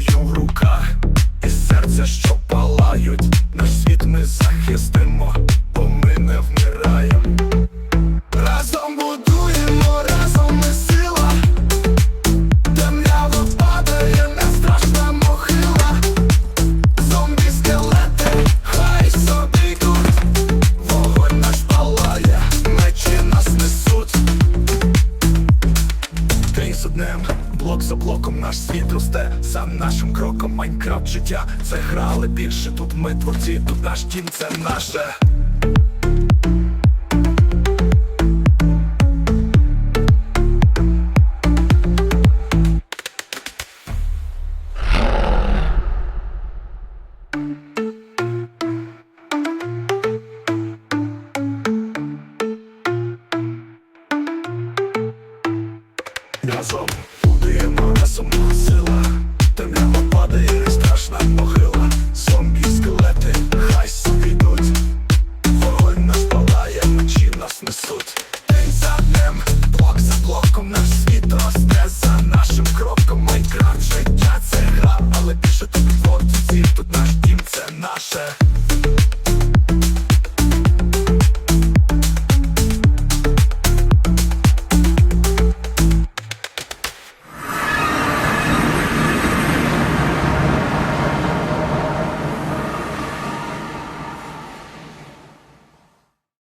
зброю в руках і серця, що палають. Наш світ ми захистимо, бо ми не вмираємо. Разом будуємо, разом ми сила. Темрява падає, не страшна мохила. Зомбі скелети, хай собі йдуть. Вогонь наш палає, мечі нас несуть. День за блок за блоком наш світ росте. За нашим кроком Майнкрафт життя. Це грали але більше тут ми творці, тут наш дім це наше. Разом. Sir.